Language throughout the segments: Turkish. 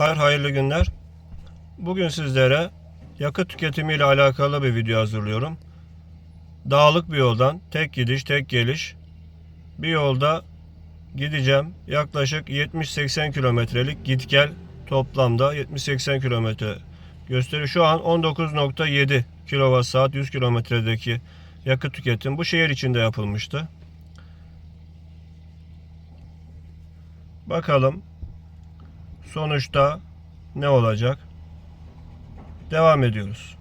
Hayır, hayırlı günler. Bugün sizlere yakıt tüketimi ile alakalı bir video hazırlıyorum. Dağlık bir yoldan tek gidiş, tek geliş bir yolda gideceğim. Yaklaşık 70-80 kilometrelik git gel toplamda 70-80 kilometre gösteriyor. Şu an 19.7 kWh saat 100 kilometredeki yakıt tüketim bu şehir içinde yapılmıştı. Bakalım sonuçta ne olacak? Devam ediyoruz.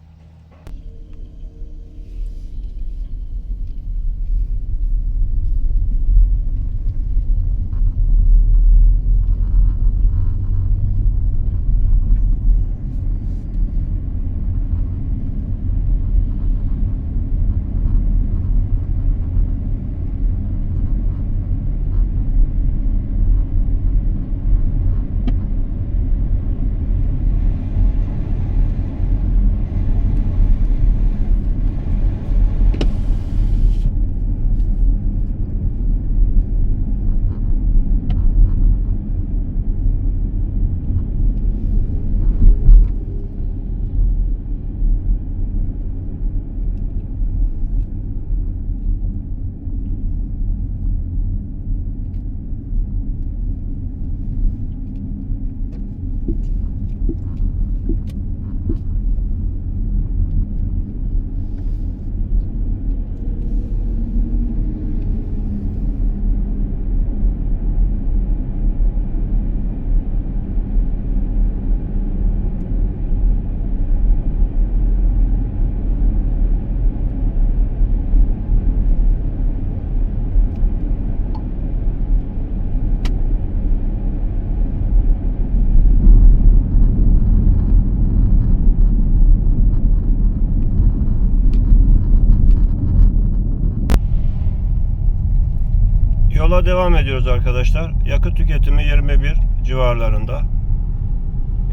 Yola devam ediyoruz arkadaşlar. Yakıt tüketimi 21 civarlarında.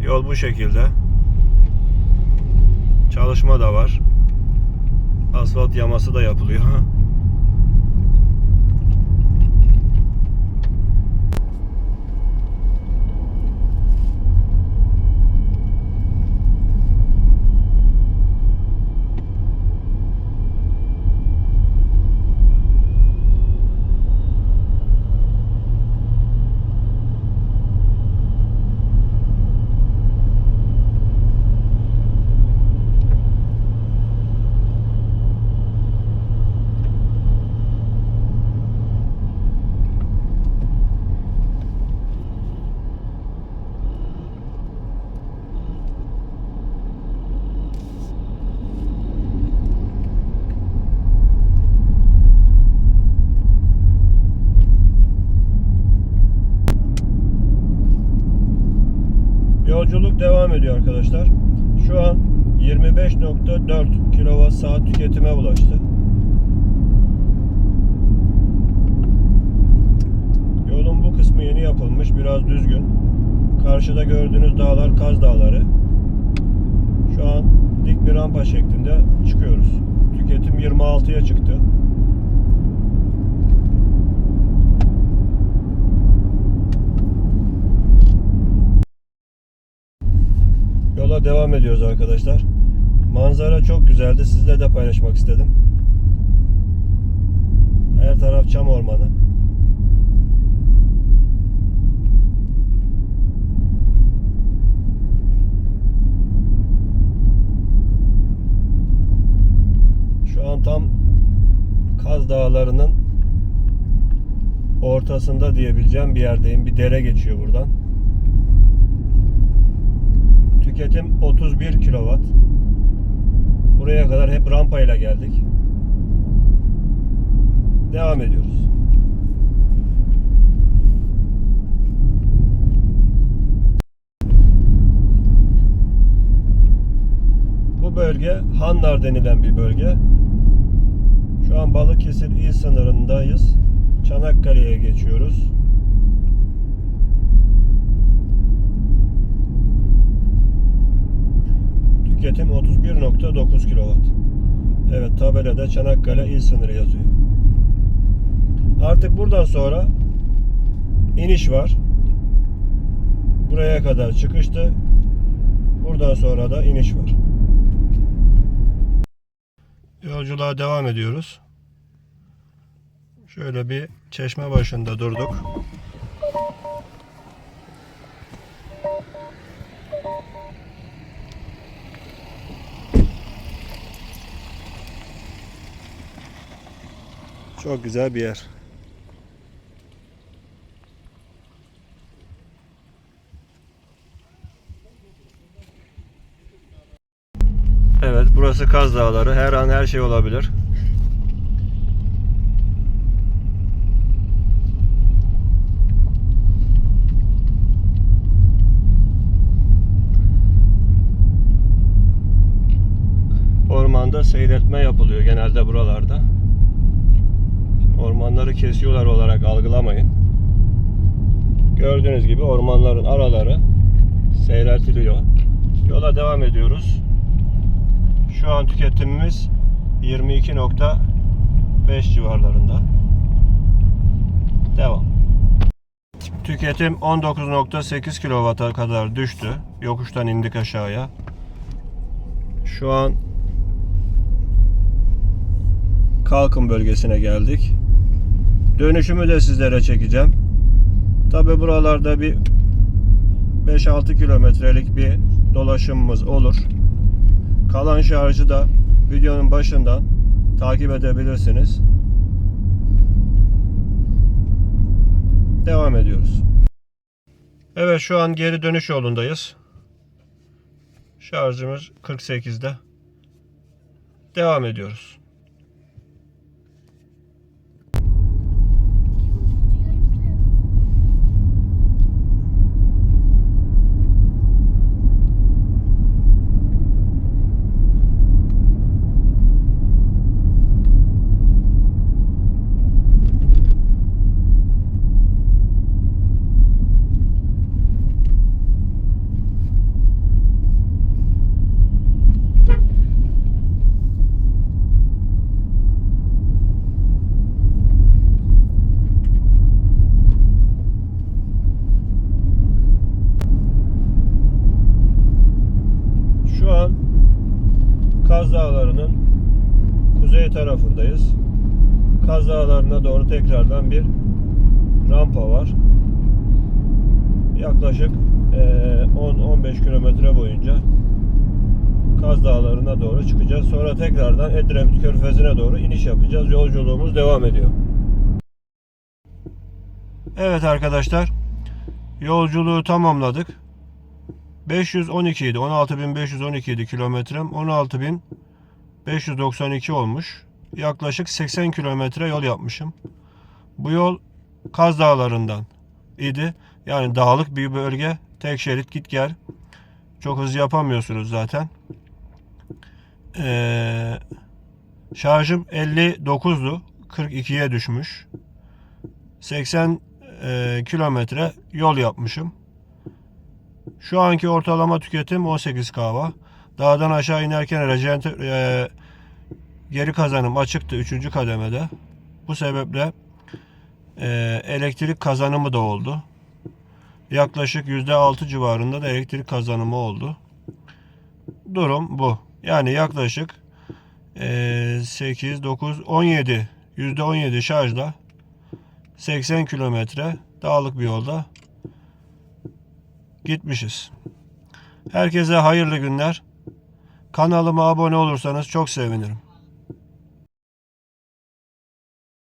Yol bu şekilde. Çalışma da var. Asfalt yaması da yapılıyor. Devam ediyor arkadaşlar. Şu an 25.4 kWh saat tüketime ulaştı. Yolun bu kısmı yeni yapılmış, biraz düzgün. Karşıda gördüğünüz dağlar Kaz Dağları. Şu an dik bir rampa şeklinde çıkıyoruz. Tüketim 26'ya çıktı. Yola devam ediyoruz arkadaşlar. Manzara çok güzeldi. Sizle de paylaşmak istedim. Her taraf çam ormanı. Şu an tam Kaz Dağları'nın ortasında diyebileceğim bir yerdeyim. Bir dere geçiyor buradan. Tüketim 31 kW. Buraya kadar hep rampayla geldik. Devam ediyoruz. Bu bölge Hanlar denilen bir bölge. Şu an Balıkesir il sınırındayız. Çanakkale'ye geçiyoruz. Tüketim 31.9 kW. Evet tabelada Çanakkale il sınırı yazıyor. Artık buradan sonra iniş var. Buraya kadar çıkıştı. Buradan sonra da iniş var. Yolculuğa devam ediyoruz. Şöyle bir çeşme başında durduk. Çok güzel bir yer. Evet, burası Kaz Dağları. Her an her şey olabilir. Ormanda seyretme yapılıyor genelde buralarda. Ormanları kesiyorlar olarak algılamayın. Gördüğünüz gibi ormanların araları seyreltiliyor. Yola devam ediyoruz. Şu an tüketimimiz 22.5 civarlarında. Devam. Tüketim 19.8 kW'a kadar düştü. Yokuştan indik aşağıya. Şu an Kalkın bölgesine geldik. Dönüşümü de sizlere çekeceğim. Tabi buralarda bir 5-6 kilometrelik bir dolaşımımız olur. Kalan şarjı da videonun başından takip edebilirsiniz. Devam ediyoruz. Evet şu an geri dönüş yolundayız. Şarjımız 48'de. Devam ediyoruz. Şu an Kaz Dağları'nın kuzey tarafındayız. Kaz Dağları'na doğru tekrardan bir rampa var. Yaklaşık eee, 10-15 kilometre boyunca Kaz Dağları'na doğru çıkacağız. Sonra tekrardan Edremit Körfezi'ne doğru iniş yapacağız. Yolculuğumuz devam ediyor. Evet arkadaşlar. Yolculuğu tamamladık. 512 idi. 16.512 idi kilometrem. 16.592 olmuş. Yaklaşık 80 kilometre yol yapmışım. Bu yol Kaz Dağları'ndan idi. Yani dağlık bir bölge. Tek şerit git gel. Çok hızlı yapamıyorsunuz zaten. Ee, şarjım 59'du. 42'ye düşmüş. 80 e, kilometre yol yapmışım. Şu anki ortalama tüketim 18 kahva. Dağdan aşağı inerken rejente, e, geri kazanım açıktı 3. kademede. Bu sebeple e, elektrik kazanımı da oldu. Yaklaşık %6 civarında da elektrik kazanımı oldu. Durum bu. Yani yaklaşık e, 8, 9, 17 %17 şarjla 80 kilometre dağlık bir yolda gitmişiz. Herkese hayırlı günler. Kanalıma abone olursanız çok sevinirim.